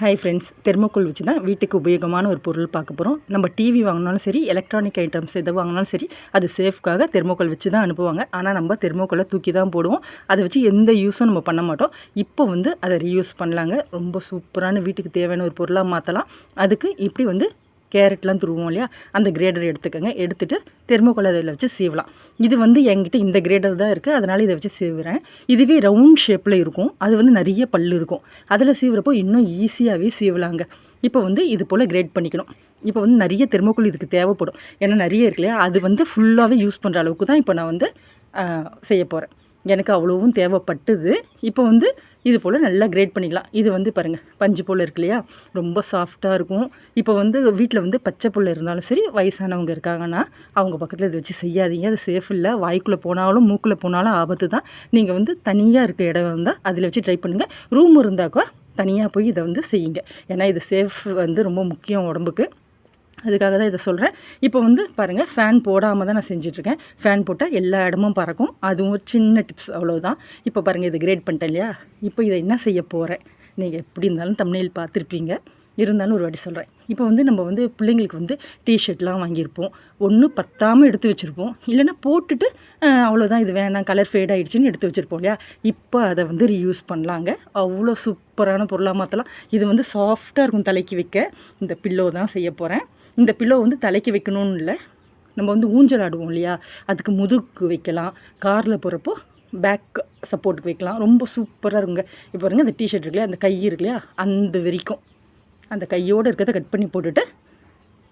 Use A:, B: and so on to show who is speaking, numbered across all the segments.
A: Hi friends thermocol வச்சு தான் வீட்டுக்கு உபயோகமான ஒரு பொருள் பார்க்க போகிறோம் நம்ம டிவி வாங்கினாலும் சரி எலக்ட்ரானிக் ஐட்டம்ஸ் எதை வாங்கினாலும் சரி அது சேஃப்காக தெர்மோக்கோல் வச்சு தான் அனுப்புவாங்க. ஆனால் நம்ம தெர்மோக்கோலை தூக்கி தான் போடுவோம். அதை வச்சு எந்த யூஸும் நம்ம பண்ண மாட்டோம். இப்போ வந்து அதை ரீயூஸ் பண்ணலாங்க. ரொம்ப சூப்பரான வீட்டுக்கு தேவையான ஒரு பொருளாக மாற்றலாம் அதுக்கு இப்படி வந்து கேரட்லாம் துருவோம் இல்லையா? அந்த கிரேடர் எடுத்துக்கோங்க. எடுத்துகிட்டு தெர்மோக்கோல் அதில் வச்சு சீவலாம். இது வந்து என்கிட்ட இந்த கிரேடர் தான் இருக்குது அதனால் இதை வச்சு சீவுறேன். இதுவே ரவுண்ட் ஷேப்பில் இருக்கும். அது வந்து நிறைய பல் இருக்கும். அதில் சீவுறப்போ இன்னும் ஈஸியாகவே சீவலாங்க. இப்போ வந்து இது போல் கிரேட் பண்ணிக்கணும். இப்போ வந்து நிறைய தெர்மோக்கோல் இதுக்கு தேவைப்படும். ஏன்னா நிறைய இருக்கு இல்லையா? அது வந்து ஃபுல்லாகவே யூஸ் பண்ணுற அளவுக்கு தான் இப்போ நான் வந்து செய்ய போகிறேன் எனக்கு அவ்வளோவும் தேவைப்பட்டது. இப்போ வந்து இது போல் நல்லா கிரேட் பண்ணிக்கலாம். இது வந்து பாருங்கள் பஞ்சு போல் இருக்கு இல்லையா? ரொம்ப சாஃப்டாக இருக்கும். இப்போ வந்து வீட்டில் வந்து பச்சை புல் இருந்தாலும் சரி வயசானவங்க இருக்காங்கன்னா அவங்க பக்கத்தில் இதை வச்சு செய்யாதீங்க. அது சேஃப் இல்லை. வாய்க்குள்ளே போனாலும் மூக்கில் போனாலும் ஆபத்து தான். நீங்கள் வந்து தனியாக இருக்க இடம் இருந்தால் அதில் வச்சு ட்ரை பண்ணுங்கள் ரூம் இருந்தாக்கா தனியாக போய் இதை வந்து செய்யுங்க. ஏன்னா இது சேஃப் வந்து ரொம்ப முக்கியம் உடம்புக்கு. அதுக்காக தான் இதை சொல்கிறேன் இப்போ வந்து பாருங்கள் ஃபேன் போடாமல் தான் நான் செஞ்சிட்ருக்கேன். ஃபேன் போட்டால் எல்லா இடமும் பறக்கும். அதுவும் ஒரு சின்ன டிப்ஸ் அவ்வளோதான் இப்போ பாருங்கள் இது கிரேட் பண்ணிட்டேன் இல்லையா? இப்போ இதை என்ன செய்ய போகிறேன் நீங்கள் எப்படி இருந்தாலும் தமிழில் பார்த்துருப்பீங்க. இருந்தாலும் ஒரு வாட்டி சொல்கிறேன் இப்போ வந்து நம்ம வந்து பிள்ளைங்களுக்கு வந்து டிஷர்ட்லாம் வாங்கியிருப்போம். ஒன்று பத்தாமல் எடுத்து வச்சுருப்போம். இல்லைன்னா போட்டுட்டு அவ்வளோதான் இது வேணாம் கலர் ஃபேட் ஆகிடுச்சின்னு எடுத்து வச்சுருப்போம் இல்லையா? இப்போ அதை வந்து ரீயூஸ் பண்ணலாங்க. அவ்வளோ சூப்பரான பொருளாக மாற்றலாம் இது வந்து சாஃப்டாக இருக்கும் தலைக்கு வைக்க. இந்த பில்லோ தான் செய்ய போகிறேன் இந்த பில்லோ வந்து தலைக்கு வைக்கணும்னு இல்லை. நம்ம வந்து ஊஞ்சல் ஆடுவோம் இல்லையா? அதுக்கு முதுகுக்கு வைக்கலாம். காரில் போகிறப்போ பேக் சப்போர்ட்டுக்கு வைக்கலாம். ரொம்ப சூப்பராக இருக்குங்க. இப்போ பாருங்கள் அந்த டிஷர்ட் இருக்கு அந்த கை இருக்கு இல்லையா? அந்த வரைக்கும். அந்த கையோடு இருக்கிறத கட் பண்ணி போட்டுட்டு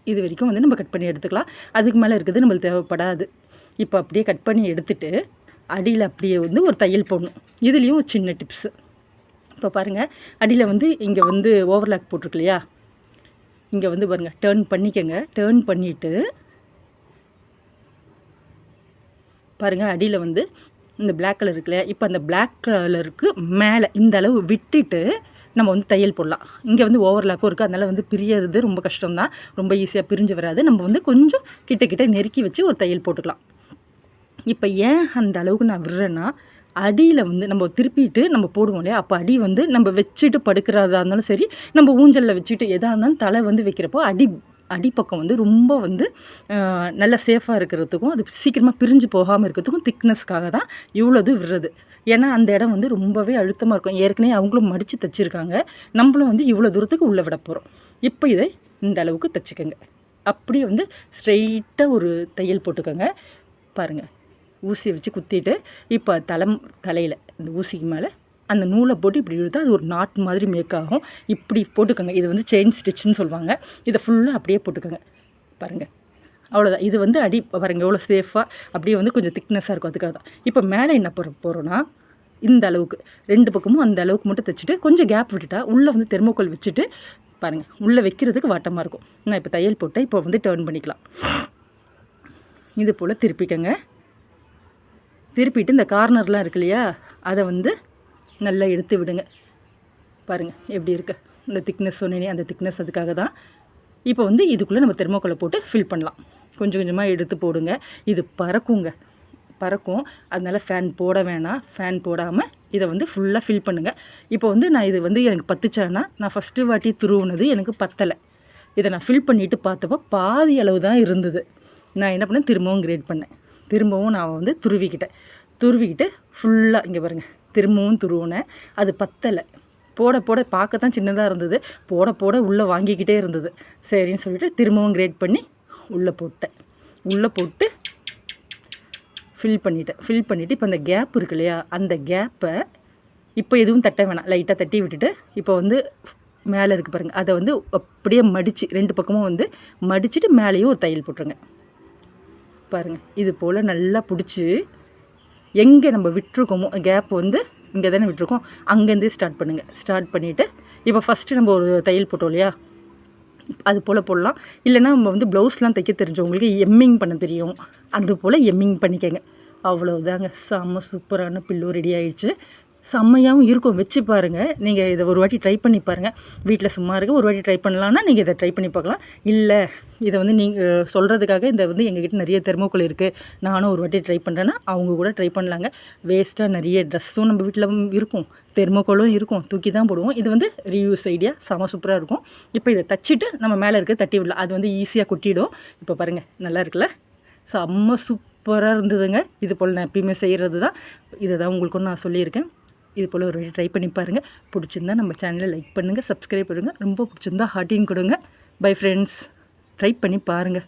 A: இது வரைக்கும் வந்து நம்ம கட் பண்ணி எடுத்துக்கலாம். அதுக்கு மேலே இருக்கிறது நம்மளுக்கு தேவைப்படாது. இப்போ அப்படியே கட் பண்ணி எடுத்துட்டு அடியில் அப்படியே வந்து ஒரு தையல் போடணும். இதுலேயும் ஒரு சின்ன டிப்ஸு இப்போ பாருங்கள் அடியில் வந்து இங்கே வந்து ஓவர்லாக் போட்டிருக்கு இல்லையா? இங்கே வந்து பாருங்கள் டேர்ன் பண்ணிக்கங்க. டேர்ன் பண்ணிவிட்டு பாருங்கள் அடியில் வந்து இந்த பிளாக் கலர் இருக்குல்ல இப்போ அந்த பிளாக் கலருக்கு மேலே இந்த அளவு விட்டுட்டு நம்ம வந்து தையல் போடலாம். இங்கே வந்து ஓவர்லாக்கும் இருக்குது அதனால் வந்து பிரியறது ரொம்ப கஷ்டம்தான். ரொம்ப ஈஸியாக பிரிஞ்சு வராது. நம்ம வந்து கொஞ்சம் கிட்ட கிட்ட நெருக்கி வச்சு ஒரு தையல் போட்டுக்கலாம். இப்போ ஏன் அந்த அளவுக்கு நான் விடுறேன்னா அடியில் வந்து நம்ம திருப்பிட்டு நம்ம போடுவோம் இல்லையா? அப்போ அடி வந்து நம்ம வச்சுட்டு படுக்கிறதா இருந்தாலும் சரி நம்ம ஊஞ்சலில் வச்சுட்டு எதாக இருந்தாலும் தலை வந்து வைக்கிறப்போ அடி அடிப்பக்கம் வந்து ரொம்ப வந்து நல்லா சேஃபாக இருக்கிறதுக்கும் அது சீக்கிரமாக பிரிஞ்சு போகாமல் இருக்கிறதுக்கும் திக்னஸ்க்காக தான் இவ்வளோது விடுறது. ஏன்னா அந்த இடம் வந்து ரொம்பவே அழுத்தமாக இருக்கும். ஏற்கனவே அவங்களும் மடித்து தைச்சிருக்காங்க. நம்மளும் வந்து இவ்வளோ தூரத்துக்கு உள்ளே விட போகிறோம் இப்போ இதை இந்த அளவுக்கு தைச்சிக்கோங்க. அப்படியே வந்து ஸ்ட்ரெயிட்டாக ஒரு தையல் போட்டுக்கோங்க. பாருங்கள் ஊசியை வச்சு குத்திட்டு இப்போ தலை தலையில் இந்த ஊசிக்கு மேலே அந்த நூலை போட்டு இப்படி இழுத்தா அது ஒரு நாட் மாதிரி மேக் ஆகும். இப்படி போட்டுக்கோங்க. இது வந்து செயின் ஸ்டிச்சுன்னு சொல்லுவாங்க. இதை ஃபுல்லாக அப்படியே போட்டுக்கோங்க. பாருங்கள் அவ்வளோதான் இது வந்து அடி பாருங்கள் எவ்வளோ சேஃபாக அப்படியே வந்து கொஞ்சம் திக்னஸாக இருக்கும். அதுக்காக தான் இப்போ மேலே என்ன போகிற போகிறோன்னா இந்த அளவுக்கு. ரெண்டு பக்கமும் அந்த அளவுக்கு மட்டும் தைச்சிட்டு கொஞ்சம் கேப் விட்டுட்டா உள்ளே வந்து தெர்மோக்கோல் வச்சுட்டு பாருங்கள் உள்ளே வைக்கிறதுக்கு வாட்டமாக இருக்கும். நான் இப்போ தையல் போட்டேன். இப்போ வந்து டேர்ன் பண்ணிக்கலாம். இது போல் திருப்பிக்கங்க. திருப்பிட்டு இந்த கார்னர்லாம் இருக்கு இல்லையா அதை வந்து நல்லா எடுத்து விடுங்க. பாருங்கள் எப்படி இருக்கு? இந்த திக்னஸ் சொன்னேனே அந்த திக்னஸ் அதுக்காக தான். இப்போ வந்து இதுக்குள்ளே நம்ம தெர்மோக்கோலை போட்டு ஃபில் பண்ணலாம். கொஞ்சம் கொஞ்சமாக எடுத்து போடுங்க. இது பறக்குங்க. பறக்கும். அதனால் ஃபேன் போட வேணாம். ஃபேன் போடாமல் இதை வந்து ஃபுல்லாக ஃபில் பண்ணுங்கள் இப்போ வந்து நான் இது வந்து எனக்கு பத்துச்சேன்னா நான் ஃபஸ்ட்டு வாட்டி துருவுனது எனக்கு பத்தலை. இதை நான் ஃபில் பண்ணிவிட்டு பார்த்தப்போ பாதி அளவு தான் இருந்தது. நான் என்ன பண்ணேன்? திரும்பவும் கிரேட் பண்ணேன். திரும்பவும் நான் வந்து துருவிக்கிட்டேன். துருவிக்கிட்டு ஃபுல்லாக இங்கே பாருங்கள் திரும்பவும் துருவினேன். அது பத்தலை. போட போட பார்க்க தான் சின்னதாக இருந்தது. போட போட உள்ளே வாங்கிக்கிட்டே இருந்தது. சரின்னு சொல்லிட்டு திரும்பவும் கிரேட் பண்ணி உள்ளே போட்டேன். உள்ளே போட்டு ஃபில் பண்ணிவிட்டேன் ஃபில் பண்ணிவிட்டு இப்போ அந்த கேப் இருக்கு இல்லையா? அந்த கேப்பை இப்போ எதுவும் தட்ட வேணாம். லைட்டாக தட்டி விட்டுட்டு இப்போ வந்து மேலே இருக்குது பாருங்கள் அதை வந்து அப்படியே மடித்து ரெண்டு பக்கமும் வந்து மடிச்சுட்டு மேலேயும் ஒரு தையல் போட்டுருங்க. பாருங்கள் இது போல் நல்லா பிடிச்சி எங்கே நம்ம விட்டுருக்கோமோ கேப் வந்து இங்கே தானே விட்டுருக்கோம். அங்கேருந்தே ஸ்டார்ட் பண்ணுங்கள் ஸ்டார்ட் பண்ணிவிட்டு இப்போ ஃபஸ்ட்டு நம்ம ஒரு தையல் போட்டோம் இல்லையா? அது போல் போடலாம். இல்லைனா நம்ம வந்து ப்ளவுஸ்லாம் தைக்க தெரிஞ்சவங்களுக்கு எம்மிங் பண்ண தெரியும். அது போல் எம்மிங் பண்ணிக்கங்க. அவ்வளோதாங்க செம்ம சூப்பரான பில்லு ரெடி ஆகிடுச்சு செம்மையாகவும் இருக்கும். வச்சு பாருங்கள் நீங்கள் இதை ஒரு வாட்டி ட்ரை பண்ணி பாருங்கள் வீட்டில் சும்மா இருக்க ஒரு வாட்டி ட்ரை பண்ணலான்னா நீங்கள் இதை ட்ரை பண்ணி பார்க்கலாம். இல்லை இதை வந்து நீங்கள் சொல்கிறதுக்காக இந்த வந்து எங்ககிட்ட நிறைய தெர்மோக்கோல் இருக்குது நானும் ஒரு வாட்டி ட்ரை பண்ணுறேன்னா அவங்க கூட ட்ரை பண்ணலாங்க. வேஸ்ட்டாக நிறைய ட்ரெஸ்ஸும் நம்ம வீட்டில் இருக்கும். தெர்மோக்கோலும் இருக்கும். தூக்கி தான் போடுவோம். இது வந்து ரீயூஸ் ஐடியா செம சூப்பராக இருக்கும். இப்போ இதை தச்சிட்டு நம்ம மேலே இருக்க தட்டி விடலாம். அது வந்து ஈஸியாக கொட்டிடும். இப்போ பாருங்கள் நல்லா இருக்குல்ல? செம்ம சூப்பராக இருந்ததுங்க. இது போல் நான் எப்பயுமே செய்கிறது தான் இதை தான் உங்களுக்கும் நான் சொல்லியிருக்கேன். இது போல் ஒரு ட்ரை பண்ணி பாருங்கள் பிடிச்சிருந்தா நம்ம சேனலை லைக் பண்ணுங்கள் சப்ஸ்கிரைப் பண்ணுங்கள் ரொம்ப பிடிச்சிருந்தா ஹார்ட்டின் கொடுங்க. பை ஃப்ரெண்ட்ஸ் ட்ரை பண்ணி பாருங்கள்